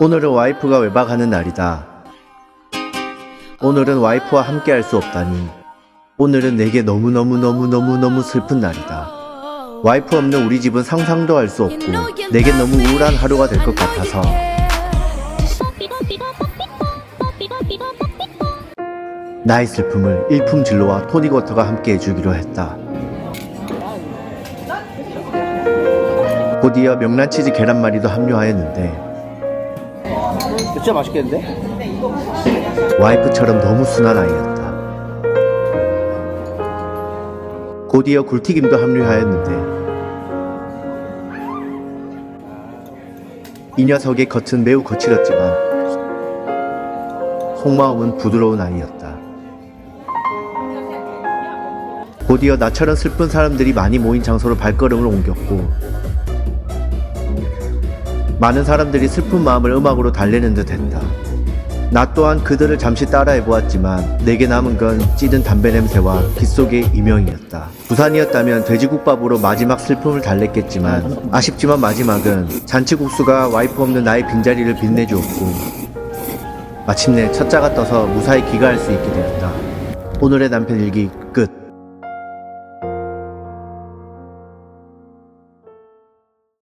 오늘은 와이프가 외박하는 날이다. 오늘은 와이프와 함께 할 수 없다니. 오늘은 내게 너무너무너무너무너무 슬픈 날이다. 와이프 없는 우리 집은 상상도 할 수 없고, 내게 너무 우울한 하루가 될 것 같아서. 나의 슬픔을 일품 진로와 토닉워터가 함께 해주기로 했다. 곧이어 명란치즈 계란말이도 합류하였는데 진짜 맛있겠는데? 와이프처럼 너무 순한 아이였다. 곧이어 굴튀김도 합류하였는데 이 녀석의 겉은 매우 거칠었지만 속마음은 부드러운 아이였다. 곧이어 나처럼 슬픈 사람들이 많이 모인 장소로 발걸음을 옮겼고 많은 사람들이 슬픈 마음을 음악으로 달래는 듯 했다. 나 또한 그들을 잠시 따라해 보았지만 내게 남은 건 찌든 담배 냄새와 빗속의 이명이었다. 부산이었다면 돼지국밥으로 마지막 슬픔을 달랬겠지만 아쉽지만 마지막은 잔치국수가 와이프 없는 나의 빈자리를 빛내주었고 마침내 첫자가 떠서 무사히 귀가할 수 있게 되었다. 오늘의 남편 일기 끝.